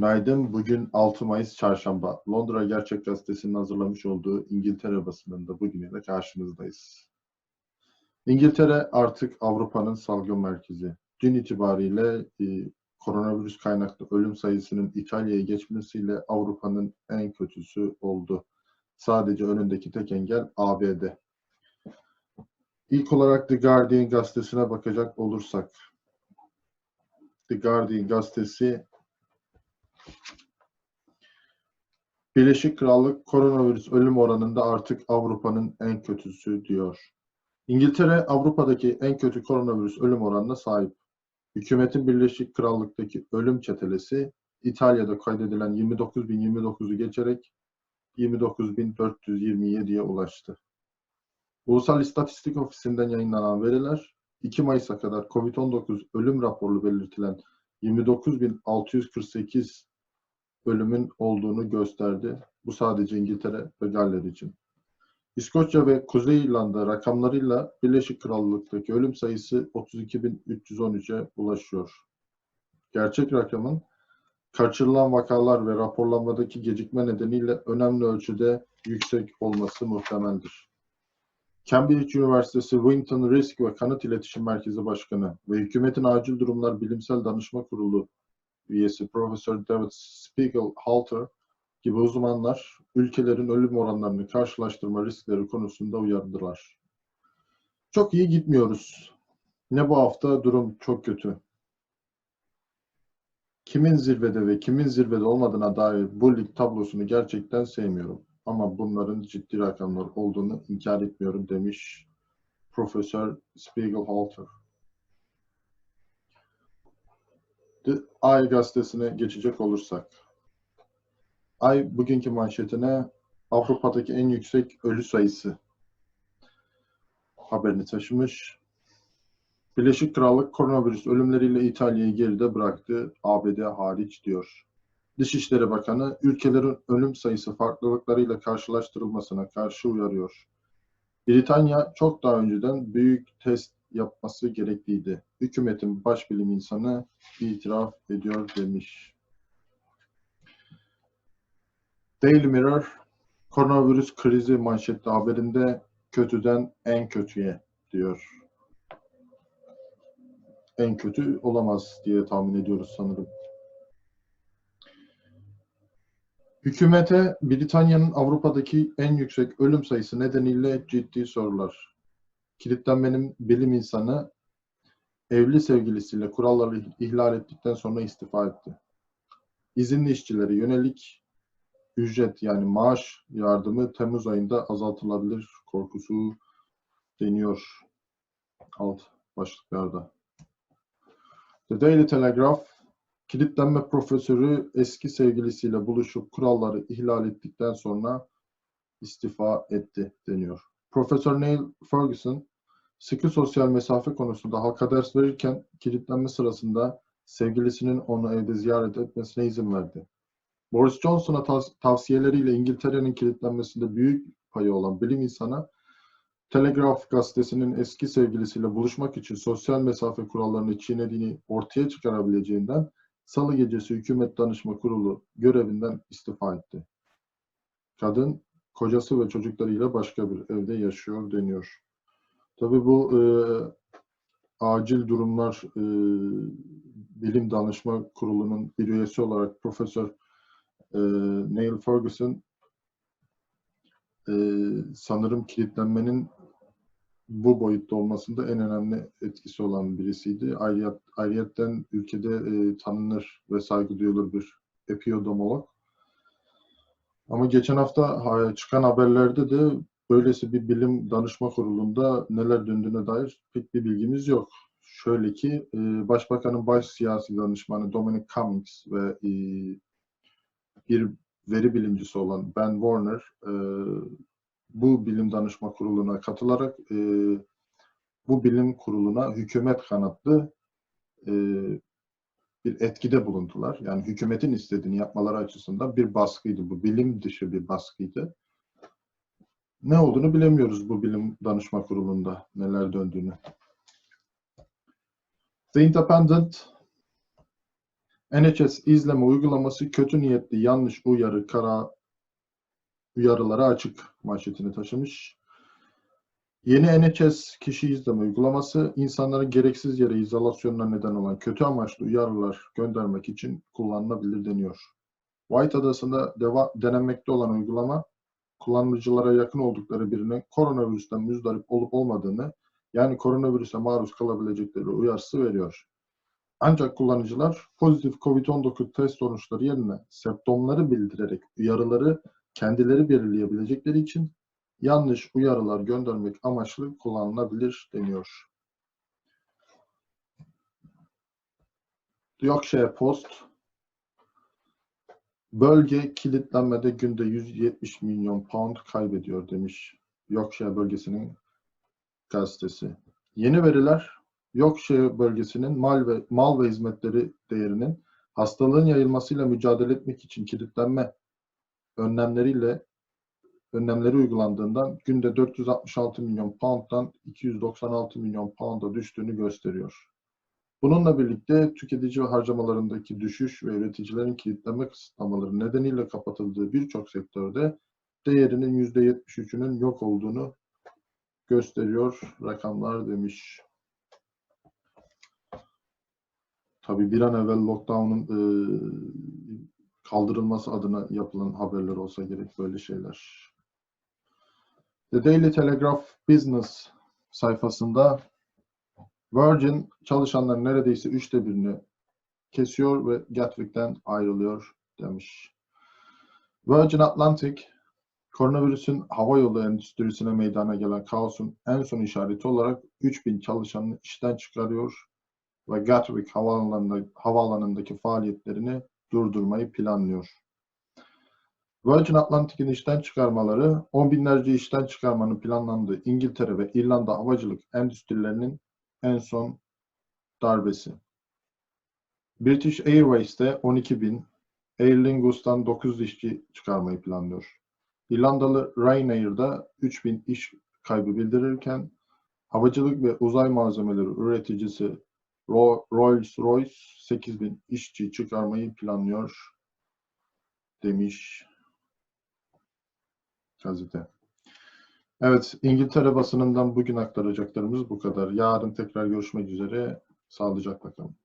Günaydın. Bugün 6 Mayıs Çarşamba. Londra Gerçek Gazetesi'nin hazırlamış olduğu İngiltere basınında bugünüyle karşınızdayız. İngiltere artık Avrupa'nın salgın merkezi. Dün itibariyle e, koronavirüs kaynaklı ölüm sayısının İtalya'ya geçmesiyle Avrupa'nın en kötüsü oldu. Sadece önündeki tek engel ABD. İlk olarak The Guardian gazetesine bakacak olursak, The Guardian gazetesi Birleşik Krallık koronavirüs ölüm oranında artık Avrupa'nın en kötüsü diyor. İngiltere Avrupa'daki en kötü koronavirüs ölüm oranına sahip. Hükümetin Birleşik Krallık'taki ölüm çetelesi İtalya'da kaydedilen 29.029'u geçerek 29.427'ye ulaştı. Ulusal İstatistik Ofisi'nden yayınlanan veriler 2 Mayıs'a kadar COVID-19 ölüm raporlu belirtilen 29.648 ölümün olduğunu gösterdi. Bu sadece İngiltere ve Galler için. İskoçya ve Kuzey İrlanda rakamlarıyla Birleşik Krallık'taki ölüm sayısı 32.313'e ulaşıyor. Gerçek rakamın kaçırılan vakalar ve raporlanmadaki gecikme nedeniyle önemli ölçüde yüksek olması muhtemeldir. Cambridge Üniversitesi Winton Risk ve Kanıt İletişim Merkezi Başkanı ve Hükümetin Acil Durumlar Bilimsel Danışma Kurulu üyesi Profesör David Spiegel-Halter gibi uzmanlar ülkelerin ölüm oranlarını karşılaştırma riskleri konusunda uyardılar. Çok iyi gitmiyoruz. Ne bu hafta durum çok kötü. Kimin zirvede ve kimin zirvede olmadığına dair bu lig tablosunu gerçekten sevmiyorum. Ama bunların ciddi rakamlar olduğunu inkar etmiyorum demiş Profesör Spiegel-Halter. The Ay gazetesine geçecek olursak. Ay bugünkü manşetine Avrupa'daki en yüksek ölü sayısı haberini taşımış. Birleşik Krallık koronavirüs ölümleriyle İtalya'yı geride bıraktı, ABD hariç diyor. Dışişleri Bakanı ülkelerin ölüm sayısı farklılıklarıyla karşılaştırılmasına karşı uyarıyor. Britanya çok daha önceden büyük test yapması gerekliydi. Hükümetin baş bilim insanı itiraf ediyor demiş. Daily Mirror koronavirüs krizi manşetli haberinde kötüden en kötüye diyor. En kötü olamaz diye tahmin ediyoruz sanırım. Hükümete Britanya'nın Avrupa'daki en yüksek ölüm sayısı nedeniyle ciddi sorular. Kilitlenmenin bilim insanı evli sevgilisiyle kuralları ihlal ettikten sonra istifa etti. İzinli işçilere yönelik ücret yani maaş yardımı Temmuz ayında azaltılabilir korkusu deniyor alt başlıklarda. The Daily Telegraph kilitlenme profesörü eski sevgilisiyle buluşup kuralları ihlal ettikten sonra istifa etti deniyor. Profesör Neil Ferguson sıkı sosyal mesafe konusunda halka ders verirken kilitlenme sırasında sevgilisinin onu evde ziyaret etmesine izin verdi. Boris Johnson'a tav- tavsiyeleriyle İngiltere'nin kilitlenmesinde büyük payı olan bilim insanı Telegraph gazetesinin eski sevgilisiyle buluşmak için sosyal mesafe kurallarını çiğnediğini ortaya çıkarabileceğinden Salı gecesi Hükümet Danışma Kurulu görevinden istifa etti. Kadın kocası ve çocuklarıyla başka bir evde yaşıyor deniyor. Tabii bu e, acil durumlar e, bilim danışma kurulunun bir üyesi olarak Profesör e, Neil Ferguson e, sanırım kilitlenmenin bu boyutta olmasında en önemli etkisi olan birisiydi. Ayrıyet, ayrıyetten ülkede e, tanınır ve saygı duyulur bir epidemiolog. Ama geçen hafta ha, çıkan haberlerde de böylesi bir bilim danışma kurulunda neler döndüğüne dair pek bir bilgimiz yok. Şöyle ki e, Başbakanın baş siyasi danışmanı Dominic Cummings ve e, bir veri bilimcisi olan Ben Warner e, bu bilim danışma kuruluna katılarak e, bu bilim kuruluna hükümet kanatlı e, bir etkide bulundular. Yani hükümetin istediğini yapmaları açısından bir baskıydı bu. Bilim dışı bir baskıydı. ne olduğunu bilemiyoruz bu bilim danışma kurulunda neler döndüğünü. The Independent NHS izleme uygulaması kötü niyetli yanlış uyarı kara uyarılara açık manşetini taşımış. Yeni NHS kişi izleme uygulaması insanların gereksiz yere izolasyonuna neden olan kötü amaçlı uyarılar göndermek için kullanılabilir deniyor. White Adası'nda deva, denenmekte olan uygulama kullanıcılara yakın oldukları birine koronavirüsten müzdarip olup olmadığını yani koronavirüse maruz kalabilecekleri uyarısı veriyor. Ancak kullanıcılar pozitif COVID-19 test sonuçları yerine semptomları bildirerek uyarıları kendileri belirleyebilecekleri için yanlış uyarılar göndermek amaçlı kullanılabilir deniyor. Yorkshire Post Bölge kilitlenmede günde 170 milyon pound kaybediyor demiş Yorkshire bölgesinin gazetesi. Yeni veriler Yorkshire bölgesinin mal ve mal ve hizmetleri değerinin hastalığın yayılmasıyla mücadele etmek için kilitlenme önlemleriyle önlemleri uygulandığından günde 466 milyon pound'dan 296 milyon pound'a düştüğünü gösteriyor. Bununla birlikte tüketici harcamalarındaki düşüş ve üreticilerin kilitlenme kısıtlamaları nedeniyle kapatıldığı birçok sektörde değerinin %73'ünün yok olduğunu gösteriyor rakamlar demiş. Tabii bir an evvel lockdown'un kaldırılması adına yapılan haberler olsa gerek böyle şeyler. The Daily Telegraph Business sayfasında Virgin çalışanların neredeyse üçte birini kesiyor ve Gatwick'ten ayrılıyor demiş. Virgin Atlantic, koronavirüsün havayolu endüstrisine meydana gelen kaosun en son işareti olarak 3000 çalışanını işten çıkarıyor ve Gatwick havaalanında, havaalanındaki faaliyetlerini durdurmayı planlıyor. Virgin Atlantic'in işten çıkarmaları, on binlerce işten çıkarmanın planlandığı İngiltere ve İrlanda havacılık endüstrilerinin en son darbesi. British Airways'te 12 bin, Aer Lingus'tan 9 işçi çıkarmayı planlıyor. İrlandalı Ryanair'da 3 bin iş kaybı bildirirken, havacılık ve uzay malzemeleri üreticisi Rolls-Royce 8 bin işçi çıkarmayı planlıyor demiş gazete. Evet, İngiltere basınından bugün aktaracaklarımız bu kadar. Yarın tekrar görüşmek üzere. Sağlıcakla kalın.